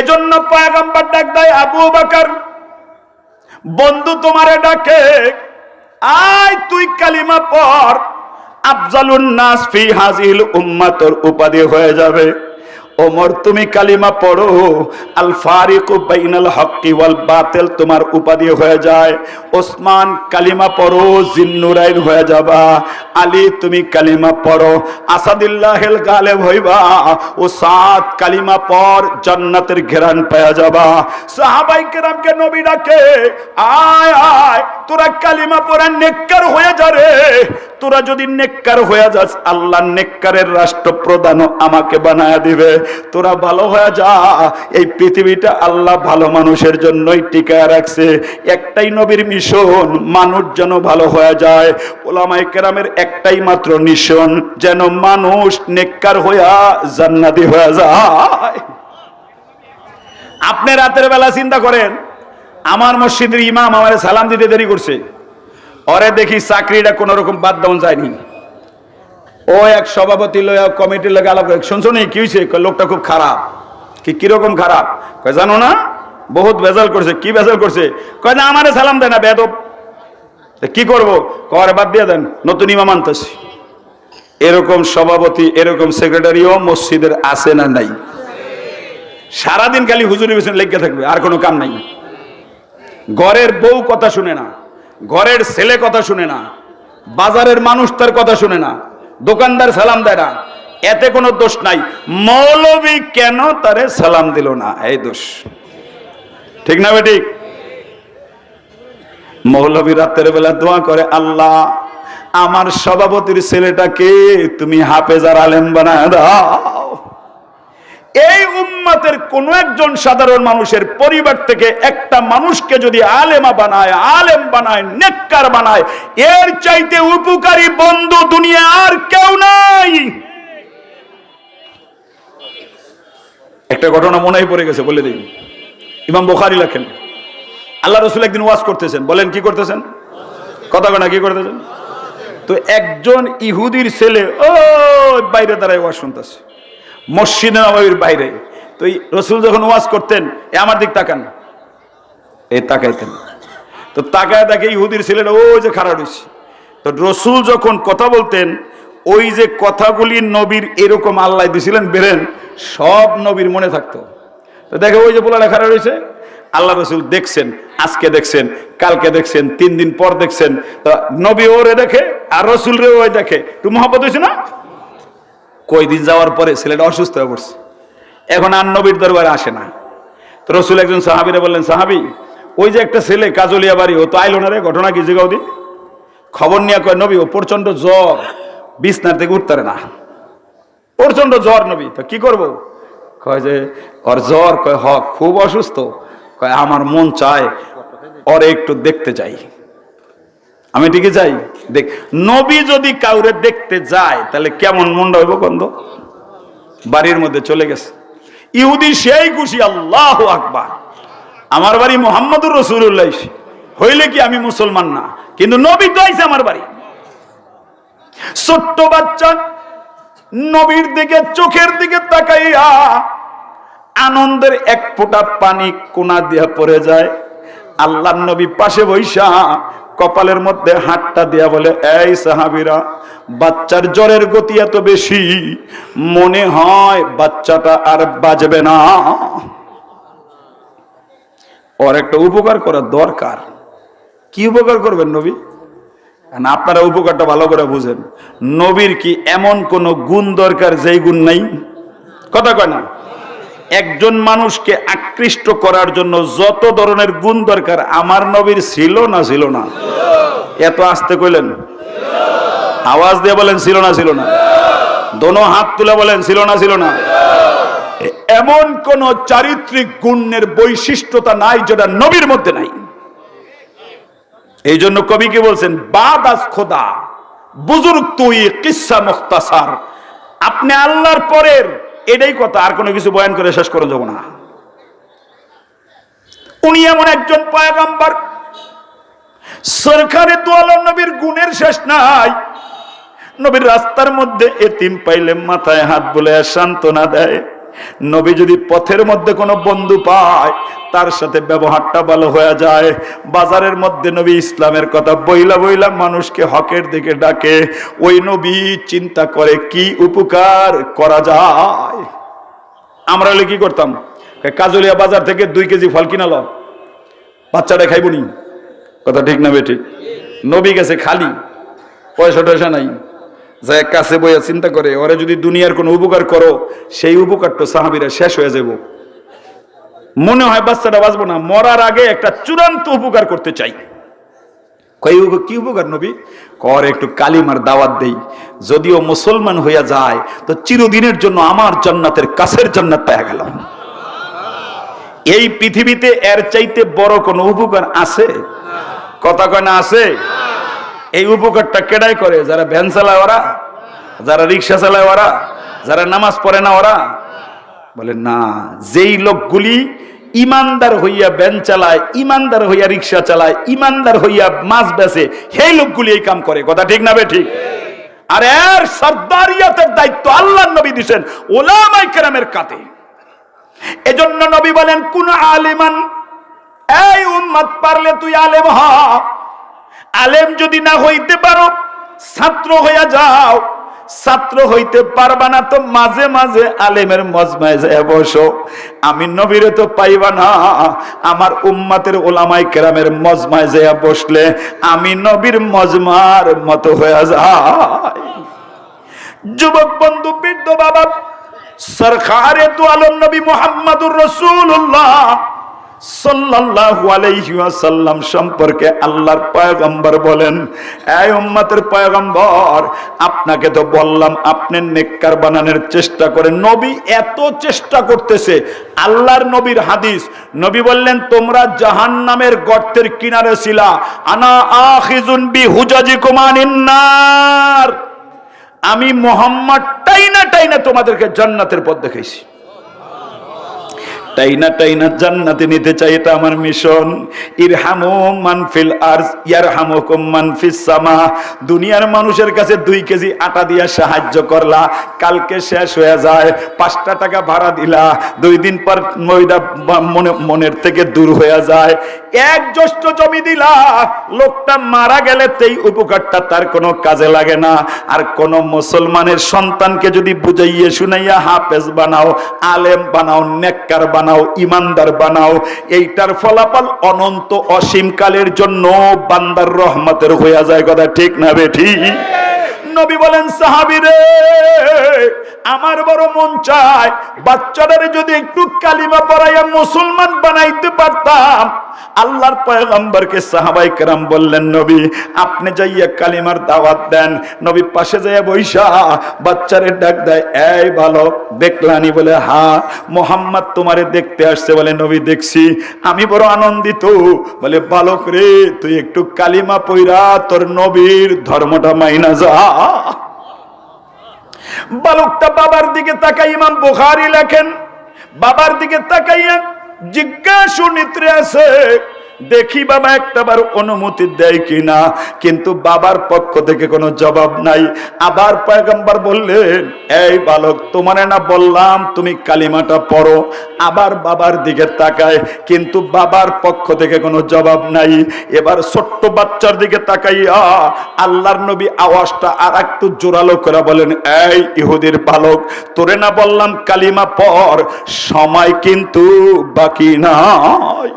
এজন্য পয়গম্বর ডাক দেয়, আবু বাকার, বন্ধু তোমারে ডাকে, আয় তুই কালিমা পর আফজালুন নাস ফি হাজিল উম্মাতর উপাধি হয়ে যাবে। ওমর, তুমি কালিমা পড়ো। আল ফারিকু বাইনাল হক্কি ওয়াল বাতিল, তোমার উপাধি হয়ে যায়। ওসমান, কালিমা পড়ো জিন্নুরাইন হয়ে যাবা। আলী, তুমি কালিমা পড়ো। আসাদুল্লাহিল গালেব হইবা। ও সাত কালিমা পর জান্নাতের ঘেরান পেয়ে যাবা। সাহাবাই কেরামকে নবী ডাকে, আয় আয়, তোরা কালিমা পড়া নেককার হয়ে যা রে। তোরা যদি নেককার হয়ে যাস, আল্লাহ নেককারের রাষ্ট্রপ্রধানও আমাকে বানায় দিবে। তোরা ভালো হয়ে যা। এই পৃথিবীটা আল্লাহ ভালো মানুষের জন্যই টিকায় রাখছে। একটাই নবীর মিশন, মানুষ যেন ভালো হয়ে যায়। ওলামাই কেরামের একটাই মাত্র মিশন, যেন মানুষ নেককার হইয়া জান্নাতি হয়ে যায়। আপনি রাতের বেলা চিন্তা করেন, আমার মসজিদের ইমাম আমার সালাম দিতে দেরি করছে। অরে দেখি চাকরিটা কোন রকম বাদ দেওয়া যায়নি। ও এক সভাপতি লয়া কমিটির লোক আলাপ করে, শুনছো নি, কি হয়েছে লোকটা খুব খারাপ। কি কীরকম খারাপ? কয়, জানো না, বহুত বেজাল করছে। কি বেজাল করছে? কয়, না, আমারে সালাম দেয় না বেদব কি করব? কয় বাদ দিয়ে দেন, নতুন ইমাম আনতেছি। এরকম সভাপতি, এরকম সেক্রেটারিও মসজিদের আছে না নাই। সারাদিন খালি হুজুরি পেছনে লেগে থাকবে, আর কোনো কাম নাই। ঘরের বউ কথা শুনে না, ঘরের ছেলে কথা শুনে না, বাজারের মানুষ তার কথা শুনে না। দোকানদার সালাম দেয় না। এতে কোনো দোষ নাই। মৌলবী কেন তারে সালাম দিল না? এই দোষ। ঠিক না বেটি মৌলবী রাতের বেলা দোয়া করে, আল্লাহ, আমার সভাপতির ছেলেটাকে তুমি হাফেজার আলেম বানায় দাও। এই উম্মতের কোন একজন সাধারণ মানুষের পরিবার থেকে একটা মানুষকে যদি আলেমা বানায়, আলেম বানায়, নেককার বানায়, এর চাইতে উপকারী বন্ধু দুনিয়া আর কেউ নাই। একটা ঘটনা মনেই পড়ে গেছে, বলে দিই। ইমাম বোখারি লেখেন, আল্লাহ রসুল একদিন ওয়াজ করতেছেন। বলেন, কি করতেছেন? কথা না, কি করতেছেন? তো একজন ইহুদির ছেলে ও বাইরে দাঁড়ায় ওয়াজ শুনতেছে। মসজিদে নবাবির বাইরে। তো এই রসুল যখন ওয়াজ করতেন, এ আমার দিক তাকান। এই তাকাইতেন। তো তাকায় তাকে ইহুদির ছেলেটা ও যে খারাপ হয়েছে তো রসুল যখন কথা বলতেন, ওই যে কথাগুলি নবীর এরকম আল্লাহ দিছিলেন, বেরেন, সব নবীর মনে থাকতো। তো দেখে ওই যে পোলাটা খারাপ রয়েছে, আল্লাহ রসুল দেখছেন, আজকে দেখছেন, কালকে দেখছেন, তিন দিন পর দেখছেন। তো নবী ওরে দেখে আর রসুল রে ওই দেখে। তুই মহাপত হয়েছে না? কয়দিন যাওয়ার পরে ছেলেটা অসুস্থ হয়ে পড়ছে। এখন আর নবীর দরবারে আসে না। তো রসুল একজন সাহাবিরে বললেন, সাহাবি, ওই যে একটা ছেলে কাজলিয়া বাড়ি, ও তো আইলো না রে, ঘটনা কি জিগাও দি? খবর নিয়ে কয়, নবী, ও প্রচণ্ড জ্বর, বিছনার থেকে উঠতে না। প্রচণ্ড জ্বর নবী, তো কি করব? কয় যে ওর জ্বর, কয়, হ, খুব অসুস্থ। কয়, আমার মন চায় ওর একটু দেখতে চাই আমি ঠিকই যাই? দেখ, নবী যদি কাউরে দেখতে যায়, তাহলে কেমন মনটা হইব গন্ধ বাড়ির মধ্যে চলে গেছে। ইহুদি সেই খুশি, আল্লাহ আকবার। আমার বাড়ি মোহাম্মদুর রসুল্লাহ হইলে কি আমি মুসলমান না? কিন্তু নবী তো আইছে আমার বাড়ি। ছোট্ট বাচ্চা নবীর দিকে, চোখের দিকে তাকাইয়া আনন্দের এক ফোঁটা পানি কোনা দিয়া পড়ে যায়। আল্লাহ নবী পাশে বৈশা কপালের মধ্যে হাতটা দিয়া বলে, এই সাহাবিরা, বাচ্চার জ্বরের গতি এত বেশি, মনে হয় বাচ্চাটা আর বাজবে না। ওর একটা উপকার করা দরকার। কি উপকার করবেন নবী? আপনারা উপকারটা ভালো করে বুঝেন। নবীর কি এমন কোন গুণ দরকার যেই গুণ নাই? কথা কয় না। একজন মানুষকে আকৃষ্ট করার জন্য যত ধরনের গুণ দরকার আমার নবীর ছিল না ছিল না। এত আসতে কইলেন। আওয়াজ দিয়ে বলেন ছিল না ছিল না। দোনো হাত তুলে বলেন ছিল না ছিল না। এমন কোন চারিত্রিক গুণের বৈশিষ্ট্যতা নাই যেটা নবীর মধ্যে নাই। এই জন্য কবি কি বলছেন? বাদাস খোদা, বুজুর্গ তুই কিসা মুখতাসার। আপনি আল্লাহর পরের এটাই কথা, আর কোনো কিছু বয়ান করে শেষ করে যাব না। উনি এমন একজন পয়াগাম্বার, সরকারে দোয়াল নবীর গুণের শেষ নাই। নবীর রাস্তার মধ্যে এতিম পাইলে মাথায় হাত বলে সান্ত্বনা দেয়। নবী যদি পথের মধ্যে কোনো বন্ধু পায়, তার সাথে ব্যবহারটা ভালো হয়ে যায়। বাজারের মধ্যে নবী ইসলামের কথা বইলা বইলা মানুষকে হকের দিকে ডাকে। ওই নবী চিন্তা করে কি উপকার করা যায়? আমরা হলে কি করতাম? কাজলিয়া বাজার থেকে দুই কেজি ফল কিনালো বাচ্চাটা খাইবনি কথা ঠিক না বেঠিক নবী গেছে খালি। পয়সা টয়সা নাই। যায় কাছে বইয়া চিন্তা করে, ওরা যদি দুনিয়ার কোনো উপকার করো, সেই উপকারটা সাহাবিরা শেষ হয়ে যাব মনে হয় বাচ্চাটা বাঁচবো না, মরার আগে একটা চূড়ান্ত উপকার করতে চাই। কি উপকার নবী? কর একটু কালিমার দাওয়াত দেই। যদিও মুসলমান হইয়া যায়, তো চিরদিনের জন্য আমার জান্নাতের কাছের জান্নাত পেয়ে গেল এই পৃথিবীতে এর চাইতে বড় কোনো উপকার আছে? কথা কয় না আছে? এই উপকারটা কেডাই করে? যারা ভ্যান চালায় ওরা? যারা রিক্সা চালায় ওরা? যারা নামাজ পড়ে না ওরা? বলে, না, যেই লোকগুলি ইমানদার হইয়া ভ্যান চালায়, ইমানদার হইয়া রিক্সা চালায়, ইমানদার হইয়া মাছ বেচে, সেই লোকগুলি এই কাম করে। কথা ঠিক না বে ঠিক? আর এর সর্দারিয়াতের দায়িত্ব আল্লাহ নবী দিছেন, ওলামাই কেরামের কাতে এজন্য নবী বলেন, কোন আলিমান? এই উম্মত পারলে তুই আলেম হ। আলেম যদি না হইতে পারো, ছাত্র হইয়া যাও। ছাত্র হইতে পারবা না তো মাঝে মাঝে আলেমের মজমায় যায় বসো। আমি নবীরে তো পাইবা না, আমার উম্মাতের ওলামাই কেরামের মজমায় যায় বসলে আমি নবীর মজমার মতো হয়ে যায় যুবক বন্ধু, বৃদ্ধ বাবা, সরকারে তো আলম নবী মোহাম্মদুর রসুল্লাহ সাল্লাল্লাহু আলাইহি ওয়াসাল্লাম সম্পর্কে আল্লাহর পয়গম্বর বলেন, এই উম্মতের পয়গম্বর, আপনাকে তো বললাম, আপনি নেককার বানানোর চেষ্টা করেন। নবী এত চেষ্টা করতেছে, আল্লাহর নবীর হাদিস। নবী বললেন, তোমরা জাহান্নামের গর্তের কিনারে ছিলা। আনা আখিজুন বি হুজাজিকুম আনিন্নার আমি মোহাম্মদ টাইনা টাইনা তোমাদেরকে জান্নাতের পথ দেখাইছি। টাইনা টাইনা জান্নাতে নিতে চাই এটা আমার মিশন। ইরহামু মানফিল আর ইয়ারহামুকুম মানফিস সামা। দুনিয়ার মানুষের কাছে দুই কেজি আটা দিয়া সাহায্য করলা, কালকে শেষ হয়ে যায়, পাঁচটা টাকা ভাড়া দিলা, দুই দিন পর ময়দা মনে মনের থেকে দূর হয়ে যায়। এক জ্যৈষ্ঠ জমি দিলা, লোকটা মারা গেলে তেই উপকারটা তার কোনো কাজে লাগে না। আর কোন মুসলমানের সন্তানকে যদি বুঝাইয়ে শুনাইয়া হাফেজ বানাও, আলেম বানাও, নেককার বানাও ইমানদার বানাও। এইটার ফলাফল অনন্ত অসীমকালের জন্য বান্দার রহমতের হইয়া যায়, কথা ঠিক না বেঠি নবী বলেন, সাহাবিরে আমার বড় মন চায় বাচ্চাটারে যদি একটু কালিমা পড়াইয়া মুসলমান বানাইতে পারতাম। আল্লাহর পয়গম্বরকে সাহাবাই কেরাম বললেন, নবী, আপনি যাইয়া কালিমার দাওয়াত দেন। নবী পাশে যাইয়া বৈশা বাচ্চারে ডাক দেয়, এই বালক দেখলানি বলে হা মোহাম্মদ তোমারে দেখতে আসছে বলে, নবী, দেখছি। আমি বড় আনন্দিত। বলে বালক রে তুই একটু কালিমা পইরা তোর নবীর ধর্মটা মাইনা যা। বালকটা বাবার দিকে তাকাই ইমাম বুখারি লেখেন বাবার দিকে তাকাইয়া জিজ্ঞাসু নিত্রে আছে দেখি বাবা একটাবার অনুমতি দেয় কিনা? কিন্তু বাবার পক্ষ থেকে কোনো জবাব নাই। আবার পয়গম্বর বললেন, এই বালক, তোমারে না বললাম তুমি কালিমাটা পড়ো। আবার বাবার দিকে তাকায়, কিন্তু বাবার পক্ষ থেকে কোনো জবাব নাই। এবার ছোট্ট বাচ্চার দিকে তাকাইয়া আল্লাহর নবী আওয়াজটা আর একটু জোরালো করে বলেন, এই ইহুদির বালক, তোরে না বললাম কালিমা পর সময় কিন্তু বাকি নাই।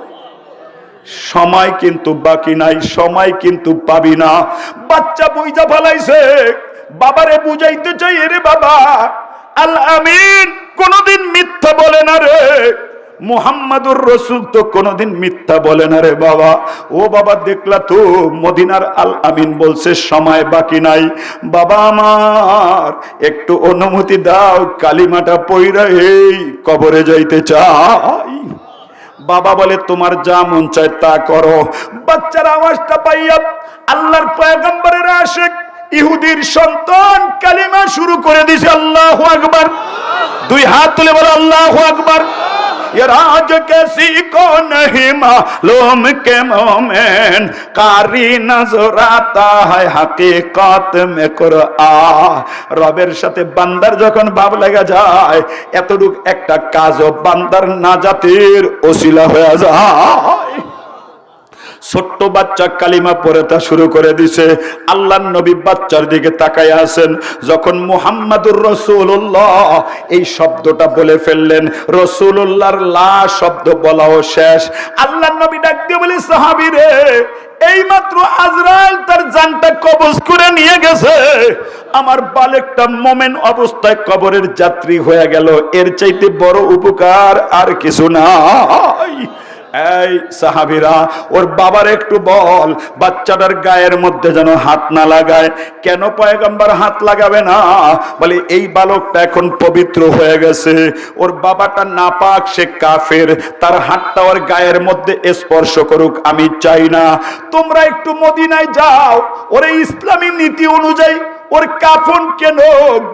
সময় কিন্তু বাকি নাই, সময় কিন্তু পাবি না। বাচ্চা বুঝা ফেলাইছে। বাবারে বুঝাইতে চাই রে বাবা। আল আমিন কোনদিন মিথ্যা বলে না রে। মুহাম্মাদুর রসুল তো কোনদিন মিথ্যা বলে না রে বাবা। ও বাবা, দেখলা তো মদিনার আল আমিন বলছে, সময় বাকি নাই। বাবা আমার, একটু অনুমতি দাও, কালিমাটা পইরা এই কবরে যাইতে চাই। বাবা বলে, তোমার যা মন চায় তা করো। বাচ্চার আওয়াজটা পাইয়া আল্লাহর পয়গম্বরের আসে ইহুদির সন্তান কালিমা শুরু করে দিছে, আল্লাহ আকবার। দুই হাত তুলে বলে, আল্লাহ আকবার। ये राज कैसी को नहीं मालूम के मोमेन, कारी नजर आता है হাকিকত মে রবের সাথে বান্দার যখন ভাব লেগে যায় এতটুক একটা কাজও বান্দার নাজাতের ওসিলা হয়ে যায় ছোট্ট বাচ্চা কালিমা পড়ে তা শুরু করে দিছে। আল্লাহ নবী বাচ্চার দিকে তাকায় আছেন। যখন মুহাম্মাদুর রসুল্লাহ এই শব্দটা বলে ফেললেন রসুল্লাহর লা শব্দ বলাও শেষ। আল্লাহ নবী ডাক দিয়ে বলি, সাহাবি রে, এই মাত্র আজরাইল তার জানটা কবজ করে নিয়ে গেছে। আমার বালেকটা মোমেন অবস্থায় কবরের যাত্রী হয়ে গেল। এর চাইতে বড় উপকার আর কিছু নাই এই সাহাবিরা, ওর বাবার একটু বল, বাচ্চাটার গায়ের মধ্যে যেন হাত না লাগায়। কেন পয়গম্বর হাত লাগাবে না? বলে, এই বালকটা এখন পবিত্র হয়ে গেছে। ওর বাবাটা নাপাক, সে কাফের। তার হাতটা ওর গায়ের মধ্যে স্পর্শ করুক, আমি চাই না। তোমরা একটু মদিনায় যাও। ওর ইসলামী নীতি অনুযায়ী ওর কাফন কেন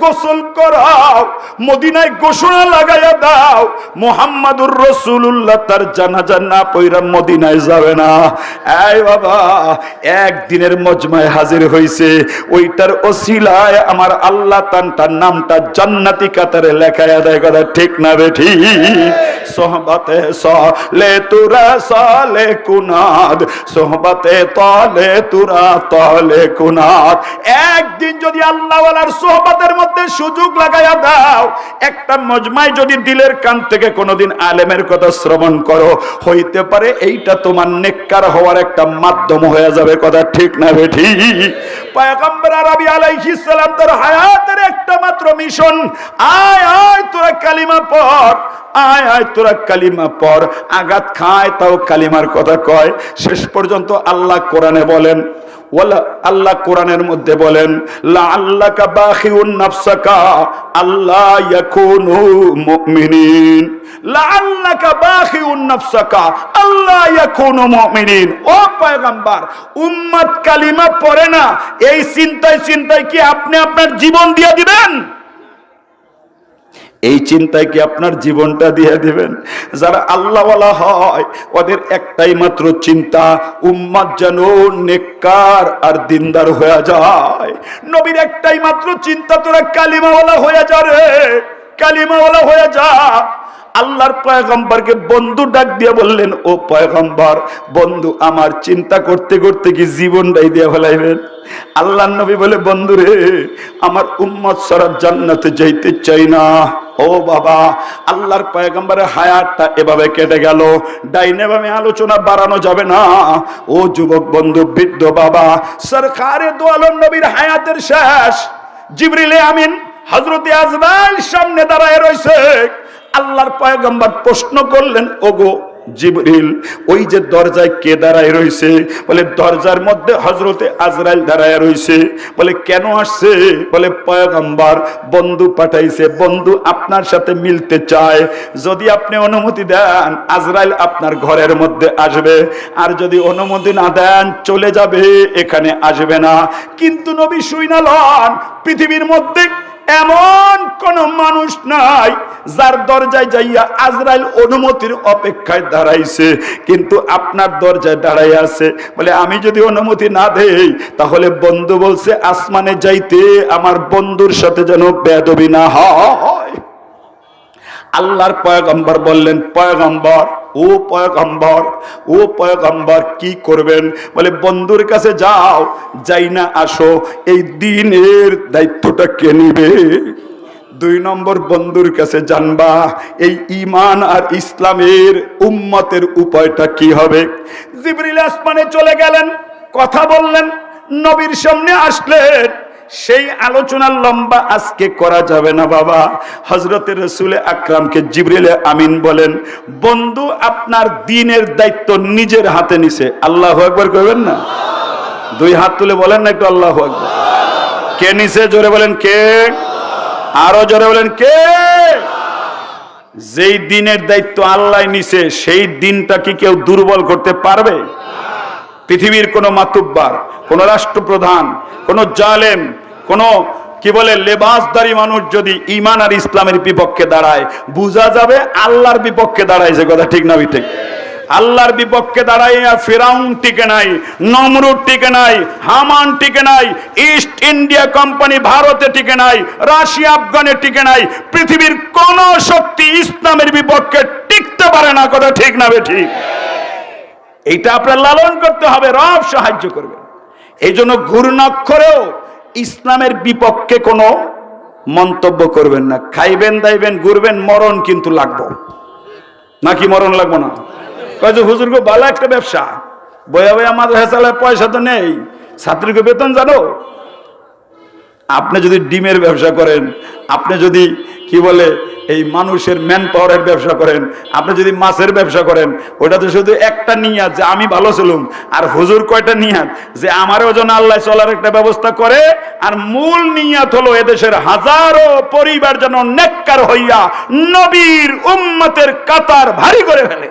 গোসল করাও? মদিনায় ঘোষণা লাগাইয়া দাও। মোহাম্মদুর রসুল্লাহ তার জানাজা না পইরা মদিনায় যাবে না। এই বাবা, একদিনের মজমায় হাজির হইছে। ওইটার ওসিলায় আমার আল্লাহ তান, তার নামটা জান্নাতি কাতারে লেখায় দেয়। কথা ঠিক না বেঠি সোহবাতে সলে তুরা, সলে কুনাদ। সোহবাতে তলে তুরা, তলে কুনাদ। একদিন যদি আল্লাহওয়ালার সোহবাতের মধ্যে সুযোগ লাগাইয়া দাও, একটা মজমায় যদি দিলের কান থেকে কোনোদিন আলেমের কথা শ্রবণ করো, হইতে পারে এইটা তোমার নেককার হওয়ার একটা মাধ্যম হয়ে যাবে, কথা ঠিক না বেঠি? পয়গম্বর খায় তাও কালিমার কথা কয়। শেষ পর্যন্ত আল্লাহ কোরআনে বলেন আল্লাহ কোরআনের মধ্যে বলেন লা আল্লাহ আল্লাহ লা আল্লাহ আল্লাহ ও কালিমা পড়ে না, এই চিন্তায় চিন্তায় কি আপনি আপনার জীবন দিয়ে দিবেন? এই চিন্তায় কি আপনার জীবনটা দিয়ে দিবেন? যারা আল্লাহওয়ালা হয়, ওদের একটাই মাত্র চিন্তা, উম্মাদ যেন নেককার আর দিনদার হয়ে যায়। নবীর একটাই মাত্র চিন্তা, তোরা কালিমাওয়ালা হয়ে যা রে, কালিমাওয়ালা হয়ে যা। আল্লাহর পয়গম্বরকে বন্ধু ডাক দিয়ে বললেন, ও পয়গম্বর, বন্ধু, আমার চিন্তা করতে করতে কি জীবনটাই দিয়ে ফেলাইবেন? আল্লাহ নবী বলে, বন্ধু রে, আমার উম্মত সারা জান্নাতে যাইতে চাই না। ও বাবা, আল্লাহর পয়গম্বরের হায়াতটা এভাবে কেটে গেল। ডাইনে বামে আলোচনা বাড়ানো যাবে না। ও যুবক বন্ধু, বৃদ্ধ বাবা, সরকারে দো আলম নবীর হায়াতের শেষ। জিবরিলে আমিন হজরতে আজরাইল সামনে দাঁড়ায় রয়েছে। আল্লাহর পয়গম্বর প্রশ্ন করলেন, ওগো জিবরিল, ওই যে দরজায় কে দাঁড়ায় রয়েছে বলে, দরজার মধ্যে হজরতে আজরাইল দাঁড়ায় রয়েছে বলে, কেন আসছে? বলে, পয়গম্বর, বন্ধু পাঠাইছে। বন্ধু আপনার সাথে মিলতে চায়। যদি আপনি অনুমতি দেন, আজরাইল আপনার ঘরের মধ্যে আসবে। আর যদি অনুমতি না দেন, চলে যাবে। এখানে আসবে না। কিন্তু নবী শুইনা লন পৃথিবীর মধ্যে এমন কোন মানুষ নাই যার দরজায় যাইয়া আজরাইল অনুমতির অপেক্ষায় দাঁড়াইছে, কিন্তু আপনার দরজায় দাঁড়াই আছে। বলে, আমি যদি অনুমতি না দেই, তাহলে বন্ধু বলছে, আসমানে যাইতে আমার বন্ধুর সাথে যেন বেদবি না হয়। আল্লাহর পয়গম্বর বললেন, পয়গম্বর, ও পয়গম্বর ও পয়গম্বর, কি করবেন? বলে, বন্ধুর কাছে যাও যাই না আসো, এই দিনের দায়িত্বটা কে নিবে? দুই নম্বর বন্ধুর কাছে জানবা, এই ইমান আর ইসলামের উম্মতের উপায়টা কি হবে? জিবরিল আসমানে চলে গেলেন, কথা বললেন, নবীর সামনে আসলেন। সেই আলোচনার লম্বা আজকে করা যাবে না বাবা। হজরতের রসুল আকরামকে জিবরিলে আমিন বলেন, বন্ধু আপনার দিনের দায়িত্ব নিজের হাতে নিছে। আল্লাহ একবার করবেন না? দুই হাত তুলে বলেন না একটু আল্লাহ একবার কে নিছে? জোরে বলেন, কে? আরও জোরে বলেন কে? যেই দিনের দায়িত্ব আল্লাহ নিছে, সেই দিনটা কি কেউ দুর্বল করতে পারবে? পৃথিবীর কোন মাতুব্বার, কোন রাষ্ট্রপ্রধান, কোন জালেম, কোন, কি বলে, লেবাসদারি মানুষ যদি ইমান আর ইসলামের বিপক্ষে দাঁড়ায়, বোঝা যাবে আল্লাহর বিপক্ষে দাঁড়ায় যে কথা ঠিক না ঠিক। আল্লাহর বিপক্ষে দাঁড়াইয়া ফেরাউন টিকে নাই, নমরুদ টিকে নাই, হামান টিকে নাই, ইস্ট ইন্ডিয়া কোম্পানি ভারতে টিকে নাই, রাশিয়া আফগানে টিকে নাই, পৃথিবীর কোন শক্তি ইসলামের বিপক্ষে টিকতে পারে না, কথা ঠিক না ঠিক? এইটা আপনার লালন করতে হবে, রব সাহায্য করবে। এই জন্য ঘূর্ণাক্ষরেও ইসলামের বিপক্ষে কোনো মন্তব্য করবেন না। খাইবেন, দাইবেন, ঘুরবেন, মরণ কিন্তু লাগবো। নাকি মরণ লাগবো না? কয় যে, হুজুর গো ভালো একটা ব্যবসা। বয়া বয়া মাদ্রাসা চালায় পয়সা তো নেই। ছাত্রীকে বেতন জানো? আপনি যদি ডিমের ব্যবসা করেন, আপনি যদি, কি বলে, এই মানুষের ম্যান পাওয়ারের ব্যবসা করেন, আপনি যদি মাছের ব্যবসা করেন, ওটা তো শুধু একটা নিয়াত যে আমি ভালো ছিলাম আর হুজুর কয়টা নিয়াত যে আমার ওজন আল্লাহ চলার একটা ব্যবস্থা করে, আর মূল নিয়াত হলো এদেশের হাজারো পরিবার যেন নেককার হইয়া নবীর উম্মতের কাতার ভারী করে ফেলে।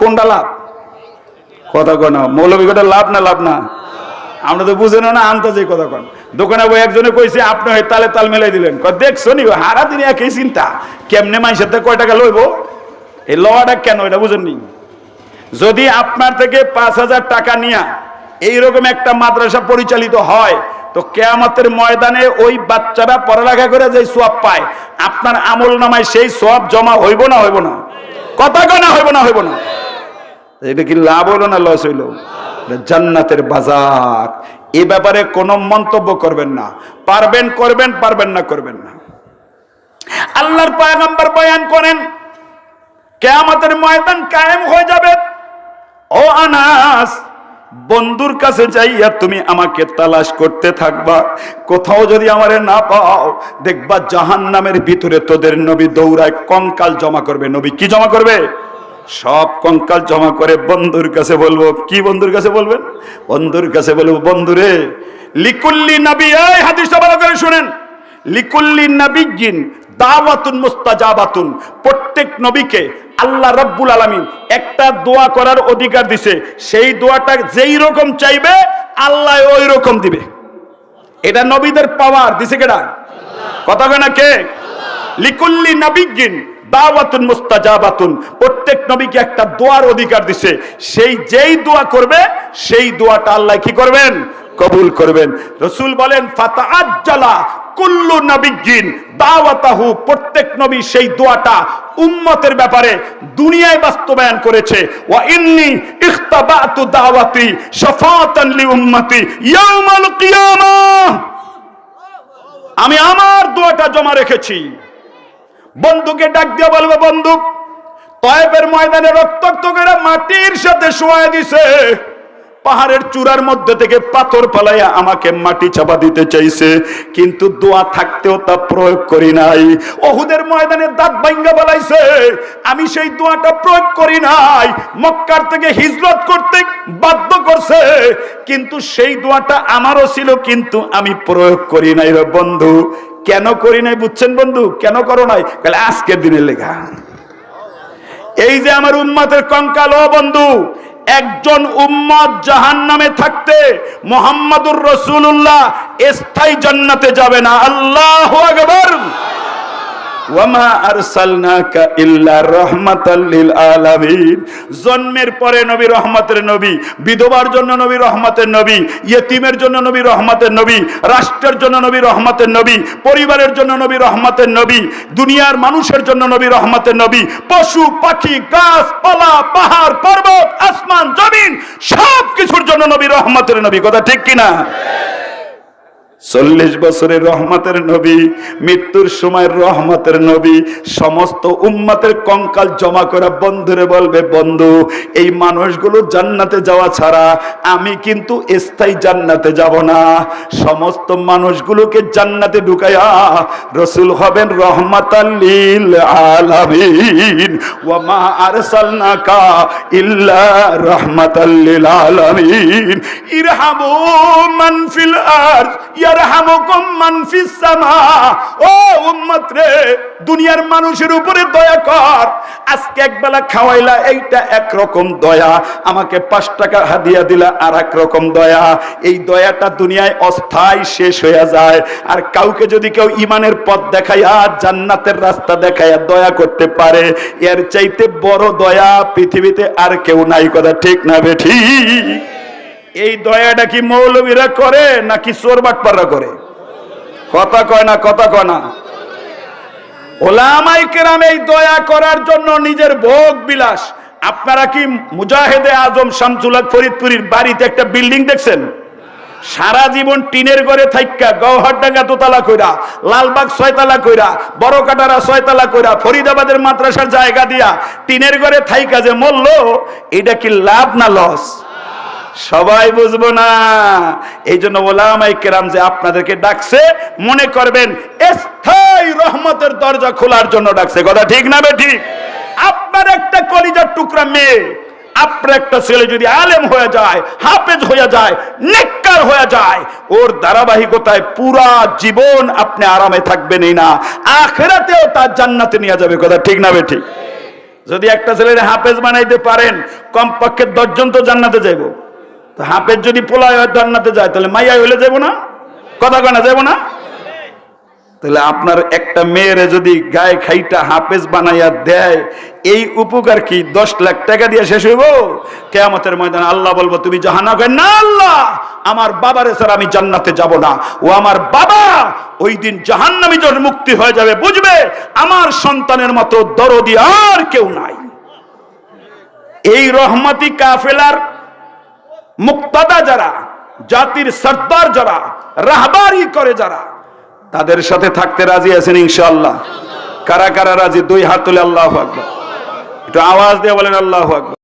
কোনটা লাভ? কথা কয় মৌলবী কথা লাভ না লাভ না? আমরা তো বুঝেন না আনতে কথা কন দোকানে বই একজনে কইছে, আপনি হয় তালে তাল মেলাই দিলেন। দেখছ নি হারা দিনে একই চিন্তা। কেমনে মানুষের কয় টাকা লইব? এই লওয়াটা কেন, এটা বুঝেন নি? যদি আপনার থেকে পাঁচ হাজার টাকা নিয়া এইরকম একটা মাদ্রাসা পরিচালিত হয়, তো কেয়ামতের ময়দানে ওই বাচ্চারা পড়ালেখা করে যে সোয়াব পায়, আপনার আমল নামায় সেই সোয়াব জমা হইব না হইব না? কথা কয় না, হইব না হইব না। এটা কি লাভ হইল না, লস হইল। জান্নাতের বাজার। এ ব্যাপারে কোনো মন্তব্য করবেন না। পারবেন, করবেন, পারবেন না, করবেন না। আল্লাহর পয়গম্বর বয়ান করেন, কেয়ামতের ময়দান কায়েম হয়ে যাবে। ও আনাস বন্ধুর কাছে যাইয়া তুমি আমাকে তালাশ করতে থাকবা। কোথাও যদি আমারে না পাও, দেখবা জাহান নামের ভিতরে তোদের নবী দৌড়ায় কঙ্কাল জমা করবে। নবী কি জমা করবে? সব কঙ্কাল জমা করে বন্ধুর কাছে বলব, কি বন্ধুর কাছে বলবেন? বন্ধুর কাছে বলব, বন্ধুরে, লিকুল্লি নবী, এই হাদিসটা ভালো করে শুনেন। লিকুল্লি নবীজিন দাওয়াতুন মুস্তাজাবাতুন, প্রত্যেক নবীকে আল্লাহ রব্বুল আলামিন একটা দোয়া করার অধিকার দিছে। সেই দোয়াটা যেই রকম চাইবে, আল্লাহ ওই রকম দিবে। এটা নবীদের পাওয়ার, দিছে কেডা? কথা না কে? লিকুল্লি নবীজিন দাওয়াতুন মুস্তাজাবাতুন। প্রত্যেক নবীকে একটা দোয়ার অধিকার দিছে। সেই যেই দোয়া করবে, সেই দোয়াটা আল্লাহ কি করবেন? কবুল করবেন। রসুল বলেন ফাতা আজ্জালা কুল্লু নবীজিন দাওয়াতাহু। প্রত্যেক নবী সেই দোয়াটা উম্মতের ব্যাপারে দুনিয়ায় বাস্তবায়ন করেছে। ওয়া ইন্নি ইখতাবাতু দাওয়াতি শাফাতান লি উম্মতি ইয়াউমাল কিয়ামাহ আমি আমার দোয়াটা জমা রেখেছি। বন্ধুকে ডাক দিয়ে বলব বন্ধু তয়েবের ময়দানে রক্তাক্ত করে মাটির সাথে শোয়া দিছে। পাহাড়ের চূড়ার মধ্যে থেকে পাথর পালাইয়া আমাকে মাটি চাপা দিতে চাইছে। কিন্তু দোয়া থাকতেও তা প্রয়োগ করি নাই। ওহুদের ময়দানে দাঁত ভাঙ্গা বলাইছে আমি সেই দোয়াটা প্রয়োগ করি নাই। মক্কার থেকে হিজরত করতে বাধ্য করছে। কিন্তু সেই দোয়াটা আমারও ছিল, কিন্তু আমি প্রয়োগ করি নাই রে বন্ধু। কেন করি নাই বুঝছেন বন্ধু? কেন করো নাই? তাহলে আজকের দিনে লেখা। এই যে আমার উম্মাতের কঙ্কাল, ও বন্ধু একজন উম্মত জাহান নামে থাকতে মোহাম্মদুর রসুল্লাহ স্থায়ী জান্নাতে যাবে না। আল্লাহ আকবর। ওয়ামা আরসালনাকা ইল্লা রাহমাতাল লিল জন্মের পরে নবী রহমতের নবী, বিধবার জন্য নবী রহমতের নবী, ইয়েতিমের জন্য নবী রহমতের নবী, রাষ্ট্রের জন্য নবী রহমতের নবী, পরিবারের জন্য নবী রহমতের নবী, দুনিয়ার মানুষের জন্য নবী রহমতের নবী, পশু, পাখি, গাছ পাহাড়, পর্বত, আসমান, জমিন সব কিছুর জন্য নবী রহমতের নবী। কথা ঠিক কিনা? চল্লিশ বছরের রহমতের নবী, মৃত্যুর সময় রহমতের নবী, সমস্ত উম্মাতের কঙ্কাল জমা করা বন্ধুরে বলবে, বন্ধু, এই মানুষগুলো জান্নাতে যাওয়া ছাড়া আমি কিন্তু স্থায়ী জান্নাতে যাব না। সমস্ত মানুষগুলোকে জান্নাতে ঢুকাইয়া রসুল হবেন রহমাতাল্লিল আলামিন। ওয়ামা আরসালনাকা ইল্লা রহমাতাল্লিল আলামিন। ইরহামু মান ফিল আরদ দুনিয়ার মানুষের উপরে দয়া কর। আজকে একবেলা খাওয়াইলা, এইটা একরকম দয়া। আমাকে পাঁচ টাকা হাদিয়া দিলা আর এক রকম দয়া। এই দয়াটা দুনিয়ায় অস্থায়ী শেষ হয়ে যায়। আর কাউকে যদি কেউ ইমানের পথ দেখাইয়া, জান্নাতের রাস্তা দেখাইয়া দয়া করতে পারে, এর চাইতে বড় দয়া পৃথিবীতে আর কেউ নাই, কথা ঠিক না বে ঠিক? এই দয়াটা কি মৌলবীরা করে নাকি চোর বাটপাররা করে? কথা কয় না, কথা কয় না। ওলামাই কেরাম এই দয়া করার জন্য নিজের ভোগ বিলাস। আপনারা কি মুজাহেদে আজম শামসুল হক ফরিদপুরীর বাড়িতে একটা বিল্ডিং দেখছেন? সারা জীবন টিনের ঘরে থাইকা গৌহারডাঙ্গা দোতলা কইরা, লালবাগ ছয়তলা কইরা, বড় কাটারা ছয়তলা কইরা, ফরিদাবাদের মাদ্রাসার জায়গা দিয়া টিনের ঘরে থাইকা যে মরল, এটা কি লাভ না লস? সবাই বুঝব না। এই জন্য ওলামাই যে আপনাদেরকে ডাকছে, মনে করবেন স্থায়ী রহমতের দরজা খোলার জন্য ডাকছে। কথা ঠিক না বে ঠিক? আপনার একটা কলিজার টুকরা মেয়ে, আপনার একটা ছেলে যদি আলেম হয়ে যায়, হাফেজ হয়ে যায়, নেককার হয়ে যায়, ওর ধারাবাহিকতায় পুরা জীবন আপনি আরামে থাকবেন না। আখেরাতেও তার জান্নাতে নিয়ে যাবে। কথা ঠিক না বে ঠিক? যদি একটা ছেলের হাফেজ বানাইতে পারেন, কমপক্ষে দশজন তো জান্নাতে যাইব। তো হাফেজ যদি পোলায় হয় জান্নাতে যায়, তাহলে মাইয়া হইলে যাব না? কথা কনা যাব না? তাহলে আপনার একটা মেয়েরে যদি গায়ে খাইটা হাফেজ বানাইয়া দেয়, এই উপকার কি দশ লাখ টাকা দিয়ে শেষ হইব? কেয়ামতের ময়দান আল্লাহ বলব, তুমি জাহানা না আল্লাহ! আমার বাবারে স্যার আমি জান্নাতে যাব না। ও আমার বাবা, ওই দিন জাহান্নামি যখন মুক্তি হয়ে যাবে, বুঝবে আমার সন্তানের মতো দরদি আর কেউ নাই। এই রহমতি কাফেলার মুক্তাদা যারা, জাতির সর্দার যারা রাহবারি করে যারা, তাদের সাথে থাকতে রাজি আছেন ইনশাআল্লাহ। কারা কারা রাজি? দুই হাত তুলে আল্লাহ আকবর। একটু আওয়াজ দিয়ে বলেন আল্লাহ আকবর।